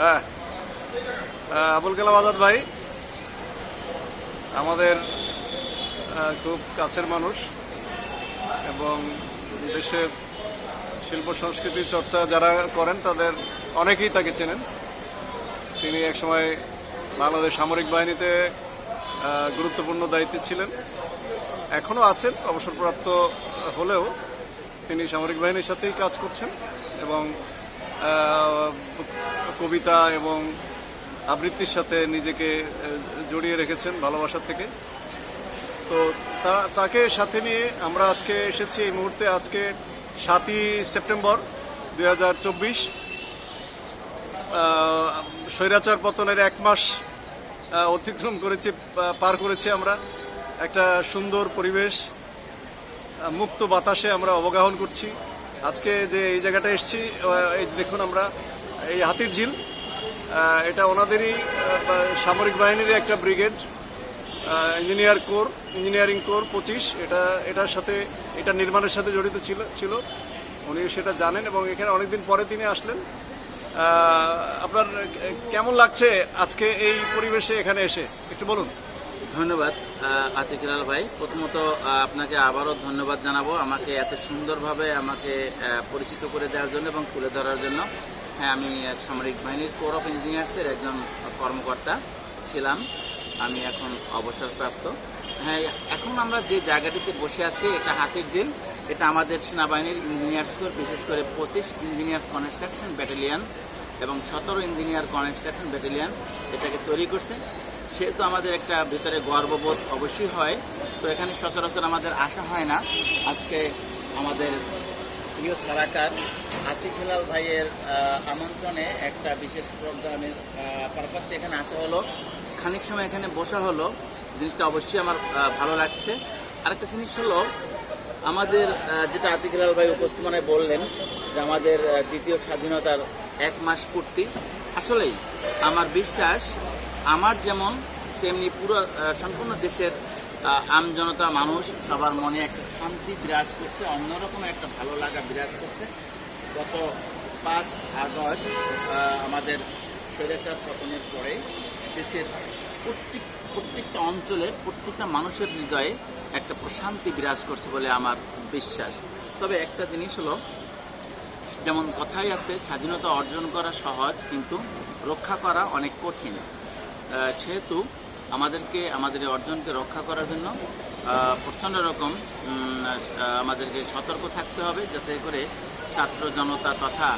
হ্যাঁ। আবুল কালাম আজাদ ভাই, আমাদের খুব কাছের মানুষ এবং দেশের শিল্প সংস্কৃতি চর্চা যারা করেন তাদের অনেকেই তাকে চেনেন। তিনি একসময় বাংলাদেশ সামরিক বাহিনীতে গুরুত্বপূর্ণ দায়িত্বে ছিলেন। এখনও আছেন, অবসরপ্রাপ্ত হলেও তিনি সামরিক বাহিনীর সাথেই কাজ করছেন এবং কবিতা এবং আবৃত্তির সাথে নিজেকে জড়িয়ে রেখেছেন ভালোবাসার থেকে। তো তাকে সাথে নিয়ে আমরা আজকে এসেছি এই মুহূর্তে, আজকে সাতই সেপ্টেম্বর দুই হাজার চব্বিশ। স্বৈরাচার পতনের এক মাস অতিক্রম করেছি পার করেছি আমরা। একটা সুন্দর পরিবেশ মুক্ত বাতাসে আমরা অবগাহন করছি। আজকে যে এই জায়গাটা এসেছি এই দেখুন আমরা, এই হাতির ঝিল এটা ওনাদেরই সামরিক বাহিনীর একটা brigade engineer corps, engineering corps পঁচিশ, এটা, এটার সাথে, এটা নির্মাণের সাথে জড়িত ছিল ছিল। উনি সেটা জানেন এবং এখানে অনেকদিন পরে তিনি আসলেন। আপনার কেমন লাগছে আজকে এই পরিবেশে এখানে এসে? একটু বলুন। ধন্যবাদ আহ, আতিক হেলাল ভাই। প্রথমত আপনাকে আবারও ধন্যবাদ জানাব আমাকে এত সুন্দরভাবে আমাকে পরিচিত করে দেওয়ার জন্য এবং তুলে ধরার জন্য। হ্যাঁ আমি সামরিক বাহিনীর কোর অফ ইঞ্জিনিয়ার্সের একজন কর্মকর্তা ছিলাম আমি এখন অবসরপ্রাপ্ত। হ্যাঁ এখন আমরা যে জায়গাটিতে বসে আছি এটা হাতির ঝিল। এটা আমাদের সেনাবাহিনীর ইঞ্জিনিয়ার্স বিশেষ করে পঁচিশ ইঞ্জিনিয়ার্স কনস্ট্রাকশন ব্যাটালিয়ান এবং সতেরো ইঞ্জিনিয়ার কনস্ট্রাকশন ব্যাটালিয়ান এটাকে তৈরি করছে। সেহেতু আমাদের একটা ভেতরে গর্ববোধ অবশ্যই হয়, তো এখানে সচরাচর আমাদের আসা হয় না। আজকে আমাদের প্রিয় সারাকার আতিক হেলাল ভাইয়ের আমন্ত্রণে একটা বিশেষ প্রোগ্রামের পারপাসে এখানে আসা হলো। খানিক সময় এখানে বসা হলো। জিনিসটা অবশ্যই আমার ভালো লাগছে। আরেকটা জিনিস হলো, আমাদের যেটা আতিক হেলাল ভাই উপস্থাপনায় বললেন যে আমাদের দ্বিতীয় স্বাধীনতার এক মাস পূর্তি। আসলেই আমার বিশ্বাস আমার যেমন, তেমনি পুরো সম্পূর্ণ দেশের আমজনতা মানুষ সবার মনে একটা শান্তি বিরাজ করছে, অন্যরকম একটা ভালো লাগা বিরাজ করছে। গত পাঁচ আগস্ট আমাদের স্বৈরাচার পতনের পরে দেশের প্রত্যেক, প্রত্যেকটা অঞ্চলে প্রত্যেকটা মানুষের হৃদয়ে একটা প্রশান্তি বিরাজ করছে বলে আমার বিশ্বাস। তবে একটা জিনিস হলো, যেমন কথাই আছে, স্বাধীনতা অর্জন করা সহজ, কিন্তু রক্ষা করা অনেক কঠিন। সেহেতু আমাদেরকে আমাদের এই অর্জনকে রক্ষা করার জন্য প্রচণ্ড রকম আমাদেরকে সতর্ক থাকতে হবে যাতে করে ছাত্র জনতা তথা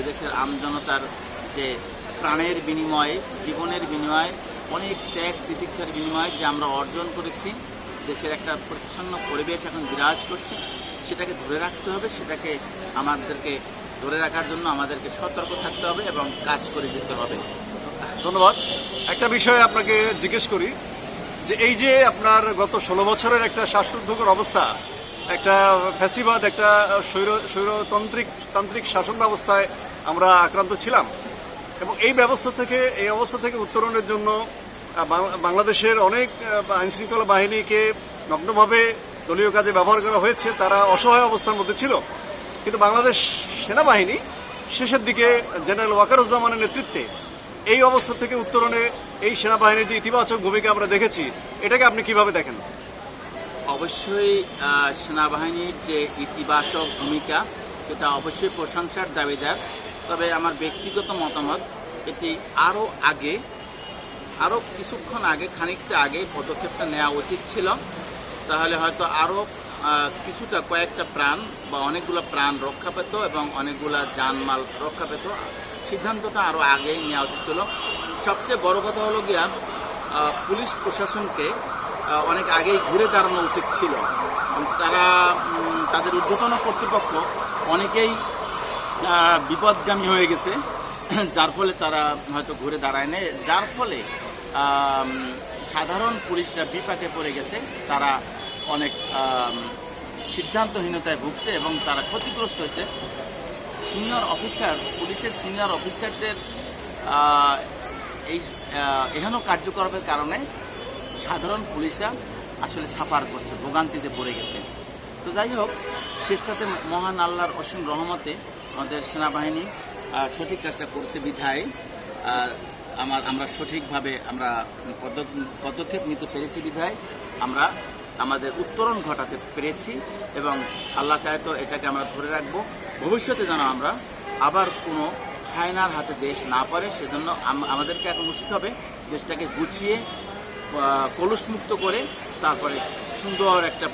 এদেশের আমজনতার যে প্রাণের বিনিময়ে, জীবনের বিনিময়ে, অনেক ত্যাগ তিতিক্ষার বিনিময়ে যে আমরা অর্জন করেছি, দেশের একটা পরিচ্ছন্ন পরিবেশ এখন বিরাজ করছে, সেটাকে ধরে রাখতে হবে, সেটাকে আমাদেরকে ধরে রাখার জন্য আমাদেরকে সতর্ক থাকতে হবে এবং কাজ করে যেতে হবে। ধন্যবাদ। একটা বিষয় আপনাকে জিজ্ঞেস করি, যে এই যে আপনার গত ষোলো বছরের একটা শ্বাসরুদ্ধকর অবস্থা, একটা ফ্যাসিবাদ, একটা স্বৈর, স্বৈরতান্ত্রিক, তান্ত্রিক শাসন ব্যবস্থায় আমরা আক্রান্ত ছিলাম, এবং এই ব্যবস্থা থেকে, এই অবস্থা থেকে উত্তরণের জন্য বাংলাদেশের অনেক আইন শৃঙ্খলা বাহিনীকে নগ্নভাবে দলীয় কাজে ব্যবহার করা হয়েছে, তারা অসহায় অবস্থার মধ্যে ছিল। কিন্তু বাংলাদেশ সেনাবাহিনী শেষের দিকে জেনারেল ওয়াকারুজ্জামানের নেতৃত্বে এই অবস্থা থেকে উত্তরণে এই সেনাবাহিনীর যে ইতিবাচক ভূমিকা আমরা দেখেছি, এটাকে আপনি কীভাবে দেখেন? অবশ্যই সেনাবাহিনীর যে ইতিবাচক ভূমিকা, সেটা অবশ্যই প্রশংসার দাবিদার। তবে আমার ব্যক্তিগত মতামত, এটি আরও আগে, আরও কিছুক্ষণ আগে, খানিকটা আগে পদক্ষেপটা নেওয়া উচিত ছিল। তাহলে হয়তো আরও কিছুটা, কয়েকটা প্রাণ বা অনেকগুলো প্রাণ রক্ষা পেত এবং অনেকগুলা জানমাল রক্ষা পেত। সিদ্ধান্তটা আরও আগেই নেওয়া উচিত ছিল। সবচেয়ে বড় কথা হলো গিয়া পুলিশ প্রশাসনকে অনেক আগেই ঘুরে দাঁড়ানো উচিত ছিল। তারা তাদের ঊর্ধ্বতন কর্তৃপক্ষ অনেকেই বিপদগামী হয়ে গেছে, যার ফলে তারা হয়তো ঘুরে দাঁড়ায় নেই। যার ফলে সাধারণ পুলিশরা বিপাকে পড়ে গেছে। তারা অনেক সিদ্ধান্তহীনতায় ভুগছে এবং তারা ক্ষতিগ্রস্ত হয়েছে সিনিয়র অফিসার, পুলিশের সিনিয়র অফিসারদের এই এহেন কার্যকলাপের কারণে সাধারণ পুলিশরা আসলে সাফার করছে, ভোগান্তিতে পড়ে গেছে। তো যাই হোক শেষটাতে মহান আল্লাহর অসীম রহমতে আমাদের সেনাবাহিনী সঠিক কাজটা করছে বিধায়। আমার, আমরা সঠিকভাবে আমরা পদক- পদক্ষেপ নিতে পেরেছি বিধায়। আমরা আমাদের উত্তরণ ঘটাতে পেরেছি এবং আল্লাহ তো এটাকে আমরা ধরে রাখব। ভবিষ্যতে যেন আমরা আবার কোনো হায়নার হাতে দেশ না পারে সেজন্য আমাদেরকে এখন উচিত হবে দেশটাকে গুছিয়ে কলুষমুক্ত করে তারপরে সুন্দর একটা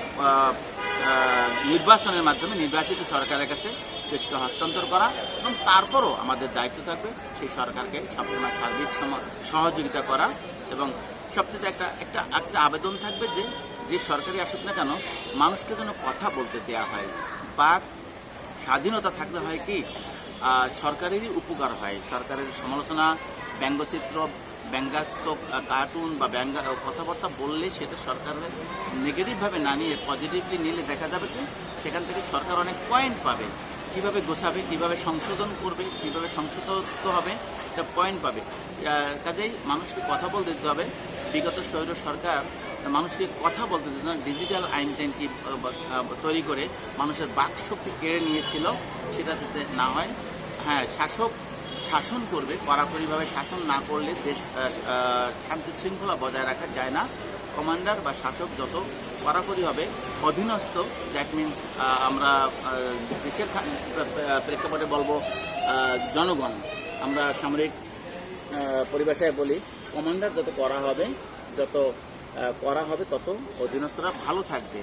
নির্বাচনের মাধ্যমে নির্বাচিত সরকারের কাছে দেশকে হস্তান্তর করা এবং তারপরও আমাদের দায়িত্ব থাকবে সেই সরকারকে সবসময় সার্বিক সহযোগিতা করা এবং সবচেয়ে একটা একটা একটা আবেদন থাকবে যে যে সরকারি আসুক না কেন, মানুষকে যেন কথা বলতে দেয়া হয় বা স্বাধীনতা থাকলে হয় কি সরকারেরই উপকার হয়। সরকারের সমালোচনা, ব্যঙ্গচিত্র, ব্যঙ্গাত্মক কার্টুন বা ব্যঙ্গা কথাবার্তা বললে সেটা সরকারের নেগেটিভভাবে না নিয়ে পজিটিভলি নিলে দেখা যাবে কি, সেখান থেকে সরকার অনেক পয়েন্ট পাবে। কীভাবে গোছাবে, কীভাবে সংশোধন করবে, কীভাবে সংশোধিত হবে এটা পয়েন্ট পাবে। কাজেই মানুষকে কথা বলতে দিতে হবে। বিগত স্বৈর সরকার মানুষকে কথা বলতে দিত না ডিজিটাল আইন টাইন কি আহ, আহ, তৈরি করে মানুষের বাক শক্তি কেড়ে নিয়েছিল সেটা যাতে না হয়। হ্যাঁ শাসক শাসন করবে কড়াকড়িভাবে শাসন না করলে দেশ শান্তি শৃঙ্খলা বজায় রাখা যায় না। কমান্ডার বা শাসক যত কড়াকড়ি হবে অধীনস্থ দ্যাট মিন্স আমরা দেশের প্রেক্ষাপটে বলব জনগণ। আমরা সামরিক পরিভাষায় বলি কমান্ডার যত করা হবে যত করা হবে তত অধীনস্থরা ভালো থাকবে।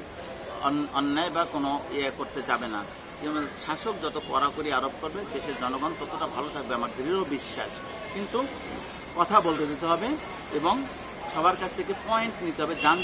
অন্যায় বা কোনো ইয়ে করতে যাবে না। যেমন শাসক যত কড়াকড়ি আরোপ করবে, দেশের জনগণ ততটা ভালো থাকবে, আমার দৃঢ় বিশ্বাস। কিন্তু কথা বলতে দিতে হবে এবং সবার কাছ থেকে পয়েন্ট নিতে হবে জান